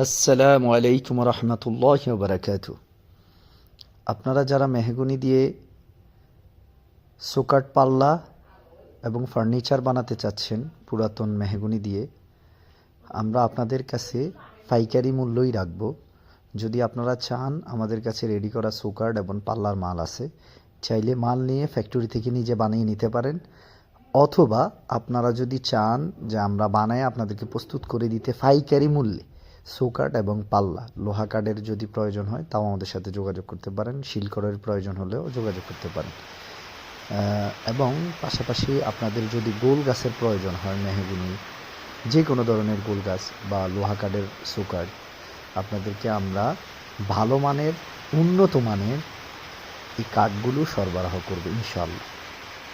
আসসালামু আলাইকুম রহমতুল্লাহ বারাকাত আপনারা যারা মেহগুনি দিয়ে সুকাট পাল্লা এবং ফার্নিচার বানাতে চাচ্ছেন পুরাতন মেহগুনি দিয়ে, আমরা আপনাদের কাছে পাইকারি মূল্যই রাখব। যদি আপনারা চান, আমাদের কাছে রেডি করা সুকার্ড এবং পাল্লার মাল আছে, চাইলে মাল নিয়ে ফ্যাক্টরি থেকে নিজে বানিয়ে নিতে পারেন। অথবা আপনারা যদি চান যে আমরা বানায় আপনাদেরকে প্রস্তুত করে দিতে পাইকারি মূল্যে। সুকাট এবং পাল্লা। লোহা কার্ডের যদি প্রয়োজন হয়, তাও আমাদের সাথে যোগাযোগ করতে পারেন। শিলকরের প্রয়োজন হলেও যোগাযোগ করতে পারেন। এবং পাশাপাশি আপনাদের যদি গোল গাছের প্রয়োজন হয়, মেহগুনি যে কোনো ধরনের গোল গাছ বা লোহা কার্ডের সুকাট, আপনাদেরকে আমরা ভালো মানের, উন্নত মানের এই কাঠগুলো সরবরাহ করবে ইনশাল্লাহ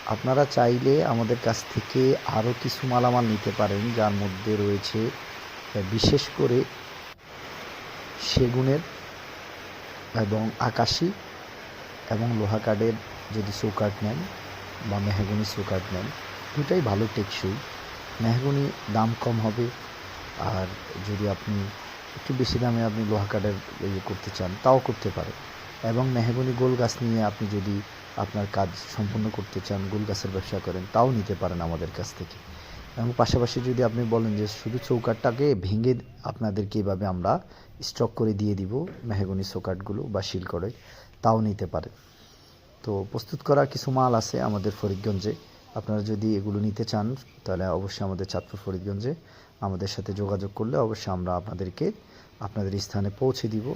আপনারা চাইলে আমাদের কাছ থেকে আরও কিছু মালামাল নিতে পারেন, যার মধ্যে রয়েছে বিশেষ করে সেগুনের এবং আকাশি এবং লোহা কাঠের যদি চৌকাঠ নেন বা মেহগুনি চৌকাঠ নেন দুটাই ভালো টেকসই। মেহগুনি দাম কম হবে আর যদি আপনি একটু বেশি দামে আপনি লোহা কাঠের ইয়ে করতে চান, তাও করতে পারেন। এবং মেহগুনি গোল গাছ নিয়ে আপনি যদি আপনার কাজ সম্পূর্ণ করতে চান, গোল গাছের ব্যবসা করেন, তাও নিতে পারেন আমাদের কাছ থেকে। এবং পাশাপাশি যদি আপনি বলেন যে শুধু চৌকাঠটাকে ভেঙে আপনাদেরকে এভাবে আমরা স্টক করে দিয়ে দিব মেহগুনি চৌকাঠগুলো বা শিল করে তাও নিতে পারেন তো প্রস্তুত করা কিছু মাল আছে আমাদের ফরিদগঞ্জে। আপনারা যদি এগুলো নিতে চান, তাহলে অবশ্যই আমাদের চাঁদপুর ফরিদগঞ্জে আমাদের সাথে যোগাযোগ করলে অবশ্যই আমরা আপনাদেরকে আপনাদের স্থানে পৌঁছে দিব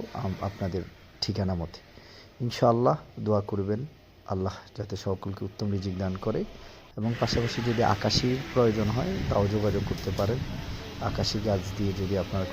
আপনাদের ঠিকানা মতে। ইনশাআল্লাহ দোয়া করবেন। আল্লাহ যাতে সকলকে উত্তম রিজিক দান করে এবং পাশাপাশি যদি আকাশির প্রয়োজন হয় তাও যোগাযোগ করতে পারেন। আকাশি গাছ দিয়ে যদি আপনারা কোনো